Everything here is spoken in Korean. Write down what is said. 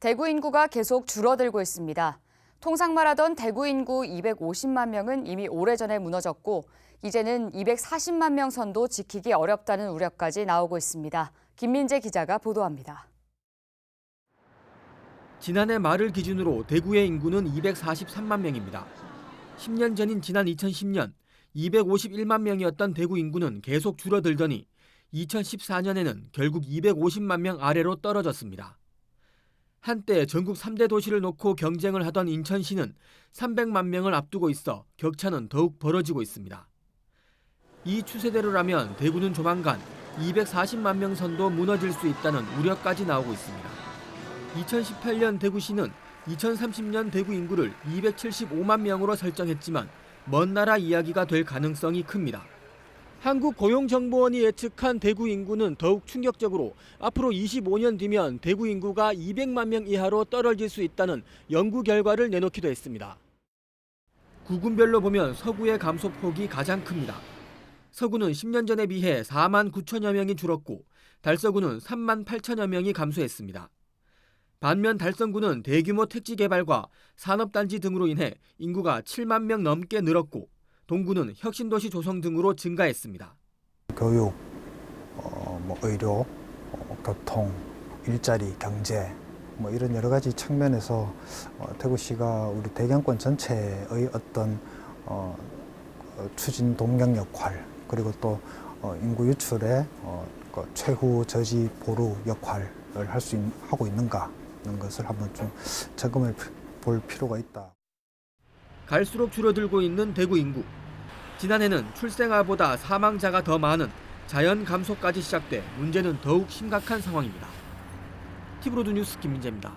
대구 인구가 계속 줄어들고 있습니다. 통상 말하던 대구 인구 250만 명은 이미 오래전에 무너졌고 이제는 240만 명 선도 지키기 어렵다는 우려까지 나오고 있습니다. 김민재 기자가 보도합니다. 지난해 말을 기준으로 대구의 인구는 243만 명입니다. 10년 전인 지난 2010년 251만 명이었던 대구 인구는 계속 줄어들더니 2014년에는 결국 250만 명 아래로 떨어졌습니다. 한때 전국 3대 도시를 놓고 경쟁을 하던 인천시는 300만 명을 앞두고 있어 격차는 더욱 벌어지고 있습니다. 이 추세대로라면 대구는 조만간 240만 명 선도 무너질 수 있다는 우려까지 나오고 있습니다. 2018년 대구시는 2030년 대구 인구를 275만 명으로 설정했지만 먼 나라 이야기가 될 가능성이 큽니다. 한국고용정보원이 예측한 대구 인구는 더욱 충격적으로 앞으로 25년 뒤면 대구 인구가 200만 명 이하로 떨어질 수 있다는 연구 결과를 내놓기도 했습니다. 구군별로 보면 서구의 감소폭이 가장 큽니다. 서구는 10년 전에 비해 4만 9천여 명이 줄었고 달서구는 3만 8천여 명이 감소했습니다. 반면 달성구는 대규모 택지 개발과 산업단지 등으로 인해 인구가 7만 명 넘게 늘었고 동구는 혁신도시 조성 등으로 증가했습니다. 교육, 어, 뭐 의료, 어, 교통, 일자리, 경제 뭐 이런 여러 가지 측면에서 어, 대구시가 우리 대경권 전체의 어떤 어, 어, 추진 동력 역할 그리고 또 어, 인구 유출의 어, 그 최후 저지 보루 역할을 할 수 하고 있는가 하는 것을 한번 좀 점검해 볼 필요가 있다. 갈수록 줄어들고 있는 대구 인구. 지난해는 출생아보다 사망자가 더 많은 자연 감소까지 시작돼 문제는 더욱 심각한 상황입니다. 티브로드 뉴스 김민재입니다.